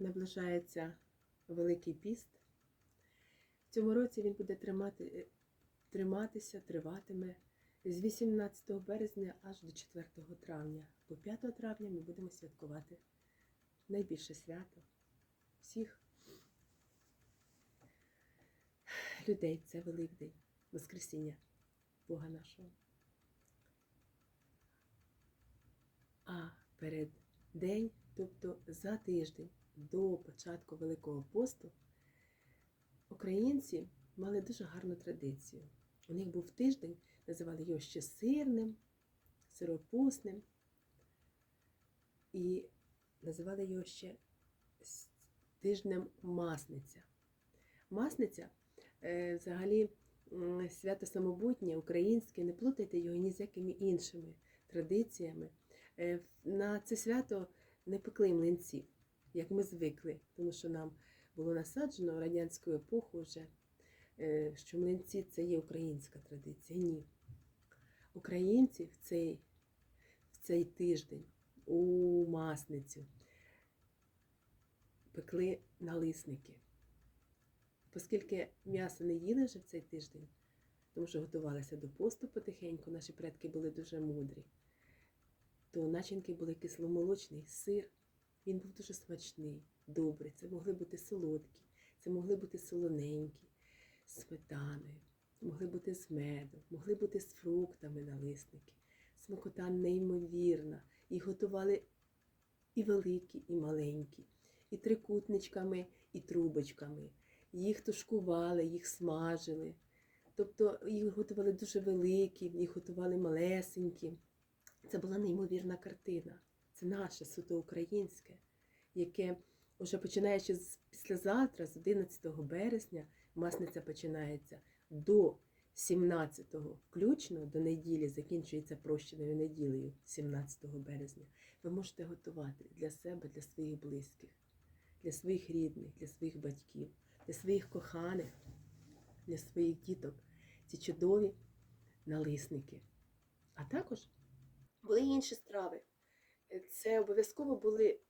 наближається Великий піст. В цьому році він буде тримати, триматися, триватиме з 18 березня аж до 4 травня. Бо 5 травня ми будемо святкувати найбільше свято всіх людей. Це Великдень, Воскресіння Бога нашого. А перед день, тобто за тиждень до початку Великого посту, українці мали дуже гарну традицію. У них був тиждень, називали його ще сирним, сиропусним, і називали його ще тижнем Масниця. Масниця е, взагалі свято самобутнє, українське, не плутайте його ні з якими іншими традиціями. Е, На це свято не пекли млинців, як ми звикли, тому що нам було насаджено в радянську епоху вже, е, що млинці це є українська традиція. Ні. Українці в цей, в цей тиждень у масницю пекли налисники. Оскільки м'ясо не їли вже в цей тиждень, тому що готувалися до посту потихеньку, наші предки були дуже мудрі то начинки були кисломолочний сир. Він був дуже смачний, добрий. Це могли бути солодкі, це могли бути солоненькі, з сметаною, могли бути з медом, могли бути з фруктами налисники. Смакота неймовірна. Їх готували і великі, і маленькі, і трикутничками, і трубочками. Їх тушкували, їх смажили. Тобто їх готували дуже великі, їх готували малесенькі. Це була неймовірна картина. Це наше суто українське, яке вже починаючи з післязавтра, з 11 березня, масниця починається до 17-го включно до неділі, закінчується прощеною неділею 17 березня. Ви можете готувати для себе, для своїх близьких, для своїх рідних, для своїх батьків, для своїх коханих, для своїх діток ці чудові налисники. А також були інші страви. Це обов'язково були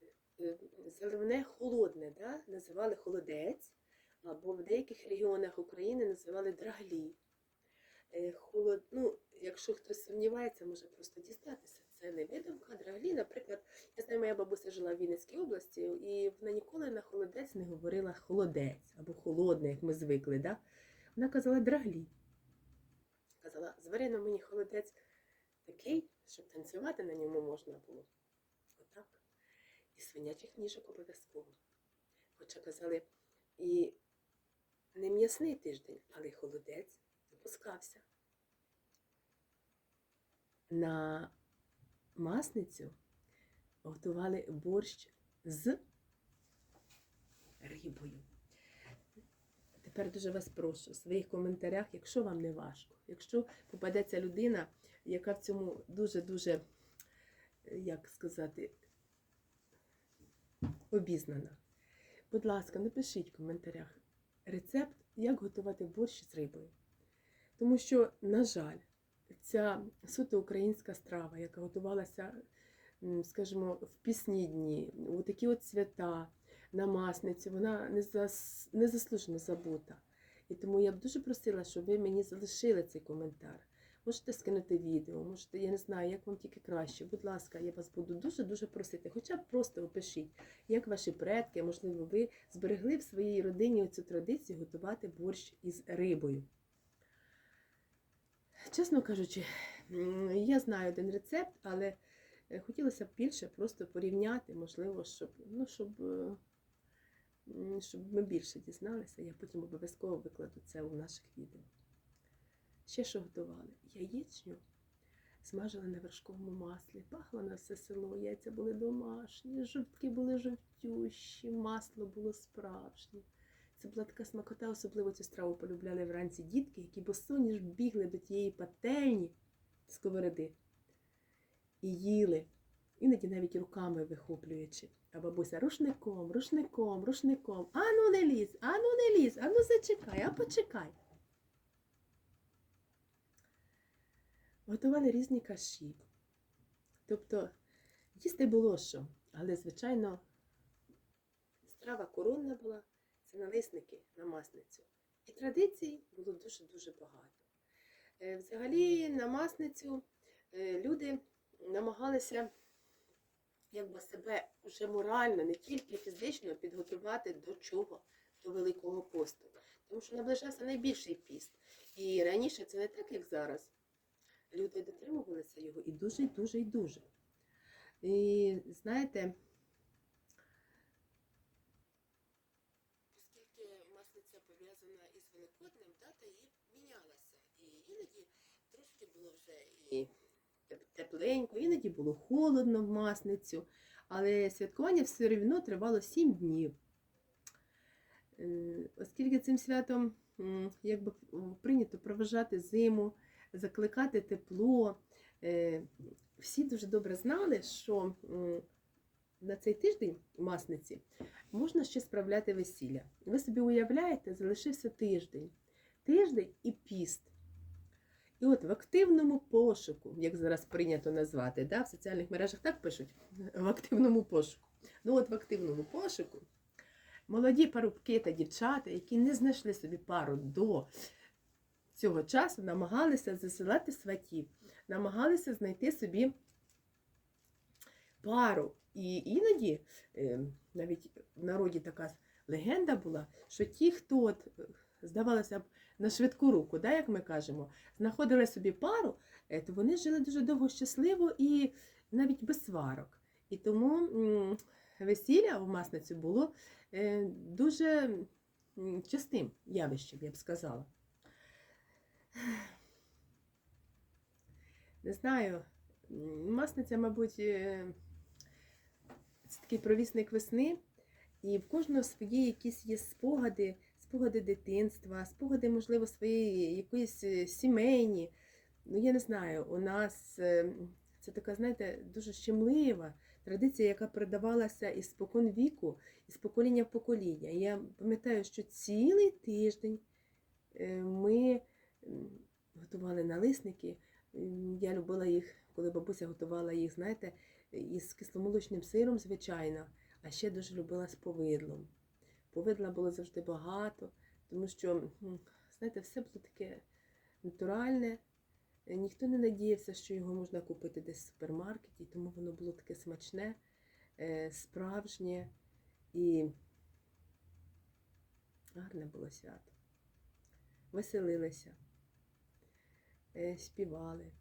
е, заливне холодне, да? називали холодець, або в деяких регіонах України називали драглі. Е, Холод... Ну, якщо хтось сумнівається, може просто дізнатися. Це не видумка, драглі. Наприклад, я знаю, моя бабуся жила в Вінницькій області, і вона ніколи на холодець не говорила холодець або холодне, як ми звикли. Да? Вона казала драглі. Казала, звари на мені холодець такий, щоб танцювати на ньому можна було. І свинячих ніжок обов'язково. Хоча казали, і не м'ясний тиждень, але холодець допускався. На масницю готували борщ з рибою. Тепер дуже вас прошу в своїх коментарях, якщо вам не важко, якщо попадеться людина, яка в цьому дуже-дуже, як сказати, обізнана. Будь ласка, напишіть в коментарях рецепт, як готувати борщ з рибою. Тому що, на жаль, ця суто українська страва, яка готувалася, скажімо, в пісні дні, у такі от свята, на масницю, вона не зас... незаслужено забута. І тому я б дуже просила, щоб ви мені залишили цей коментар. Можете скинути відео, можете, я не знаю, як вам тільки краще. Будь ласка, я вас буду дуже-дуже просити. Хоча б просто опишіть, як ваші предки, можливо, ви зберегли в своїй родині цю традицію готувати борщ із рибою. Чесно кажучи, я знаю один рецепт, але е, хотілося б більше просто порівняти, можливо, щоб, ну, щоб, е, щоб ми більше дізналися. Я потім обов'язково викладу це у наших відео. Ще що готували? Яєчню смажили на вершковому маслі, пахло на все село, яйця були домашні, жовтки були жовтющі, масло було справжнє. Це була така смакота, особливо цю страву полюбляли вранці дітки, які босоніж бігли до тієї пательні сковороди і їли, іноді навіть руками вихоплюючи. А бабуся рушником, рушником, рушником. Ану не лізь, ану не лізь, ану зачекай, а почекай. Готували різні каші. Тобто їсти було що, але, звичайно, страва коронна була це налисники на масницю. І традицій було дуже-дуже багато. Е, Взагалі на масницю е, люди намагалися якби себе вже морально, не тільки фізично підготувати до чого, до Великого посту. Тому що наближався найбільший піст. І раніше це не так, як зараз. Люди дотримувалися його і дуже, і дуже, і дуже. І знаєте, оскільки масниця пов'язана із Великоднем, дата її мінялася. І іноді трошки було вже і тепленько, іноді було холодно в масницю, але святкування все рівно тривало 7 днів. Е, Оскільки цим святом якби прийнято проважати зиму, закликати тепло, е, всі дуже добре знали, що на цей тиждень масниці можна ще справляти весілля. Ви собі уявляєте, залишився тиждень. Тиждень і піст. І от в активному пошуку, як зараз прийнято назвати, да, в соціальних мережах так пишуть, в активному пошуку. Ну от в активному пошуку молоді парубки та дівчата, які не знайшли собі пару до цього часу, намагалися засилати сватів, намагалися знайти собі пару. І іноді е, навіть в народі така легенда була, що ті, хто от, здавалося б, на швидку руку, да, як ми кажемо, знаходили собі пару, е, то вони жили дуже довго щасливо і навіть без сварок. І тому весілля в масниці було е, дуже частим явищем, я б сказала. Не знаю, масниця, мабуть, це такий провісник весни, і в кожного свої якісь є спогади, спогади дитинства, спогади, можливо, свої якоїсь е, сімейні. Ну, я не знаю, у нас е, це така, знаєте, дуже щемлива традиція, яка передавалася із спокон віку, із покоління в покоління. Я пам'ятаю, що цілий тиждень е, ми готували налисники. Я любила їх, коли бабуся готувала їх, знаєте, із кисломолочним сиром, звичайно, а ще дуже любила з повидлом. Повидла було завжди багато, тому що, знаєте, все було таке натуральне. Ніхто не надіявся, що його можна купити десь в супермаркеті, тому воно було таке смачне, е, справжнє і гарне було свято. Веселилися, співали.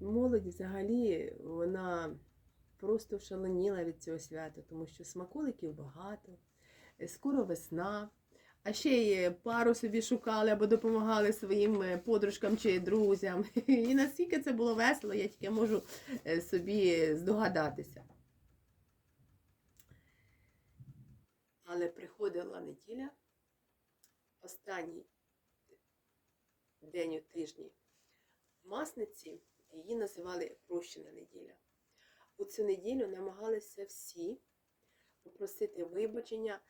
Молодь взагалі вона просто шаленіла від цього свята, тому що смаколиків багато, е, скоро весна. А ще й пару собі шукали або допомагали своїм е, подружкам чи друзям. І наскільки це було весело, я тільки можу е, собі здогадатися. Але приходила неділя, останній день у тижні масниці, її називали прощена неділя. У цю неділю намагалися всі попросити вибачення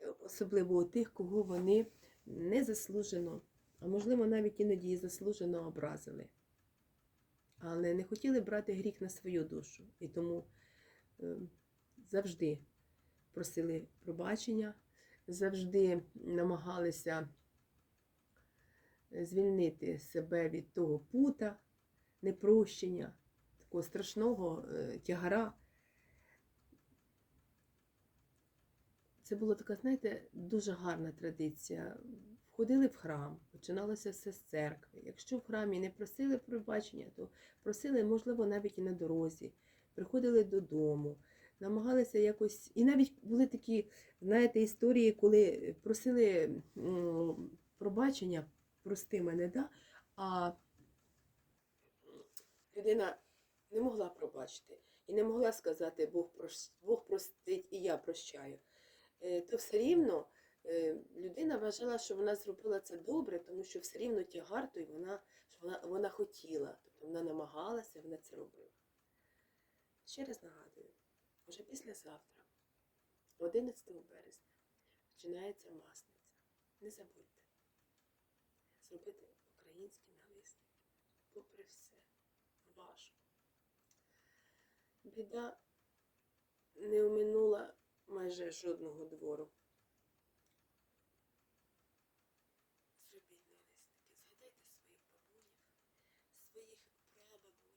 е, особливо у тих, кого вони незаслужено, а можливо навіть іноді заслужено образили. Але не хотіли брати гріх на свою душу. І тому е, завжди просили пробачення, завжди намагалися звільнити себе від того пута, непрощення, такого страшного е, тягара. Це була така, знаєте, дуже гарна традиція. Входили в храм, починалося все з церкви. Якщо в храмі не просили пробачення, то просили, можливо, навіть і на дорозі. Приходили додому, намагалися якось. І навіть були такі, знаєте, історії, коли просили пробачення, прости мене, да? а людина не могла пробачити і не могла сказати Бог, Бог простить і я прощаю. Е, То все рівно е, людина вважала, що вона зробила це добре, тому що все рівно тягар той вона, що вона, вона хотіла, тобто вона намагалася, вона це робила. Ще раз нагадую, вже післязавтра, 11 березня, починається масниця. Не забудьте зробити українські налисники. Попри все, важко. Біда не оминула майже жодного двору. Зробіть налисники, згадайте своїх бабунях, своїх прабабусь.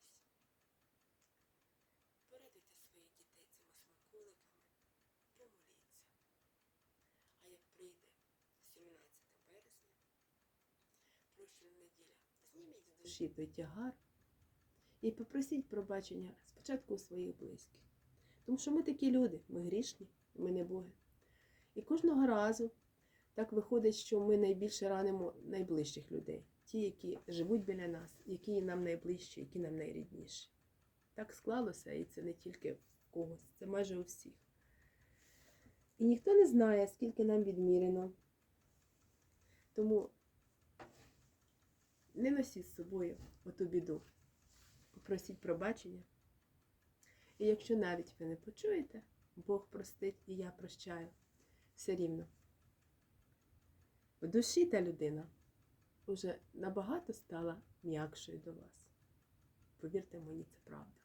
Порадуйте своїх дітей цими смаколиками, помоліться. А як прийде 17 березня, прощена неділя, зніміть з душі той тягар і попросіть пробачення спочатку у своїх близьких. Тому що ми такі люди, ми грішні, ми не боги. І кожного разу так виходить, що ми найбільше ранимо найближчих людей, ті, які живуть біля нас, які нам найближчі, які нам найрідніші. Так склалося, і це не тільки в когось, це майже у всіх. І ніхто не знає, скільки нам відмірено. Тому не носіть з собою оту біду. Попросіть пробачення. І якщо навіть ви не почуєте, Бог простить і я прощаю все рівно. В душі та людина вже набагато стала м'якшою до вас. Повірте мені, це правда.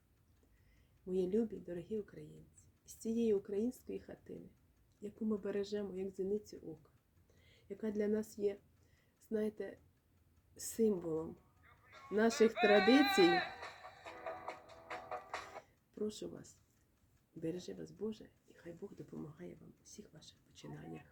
Мої любі, дорогі українці, з цієї української хатини, яку ми бережемо як зіницю ока, яка для нас є, знаєте, символом наших традицій. Прошу вас, бережи вас Боже, і хай Бог допомагає вам у всіх ваших починаннях.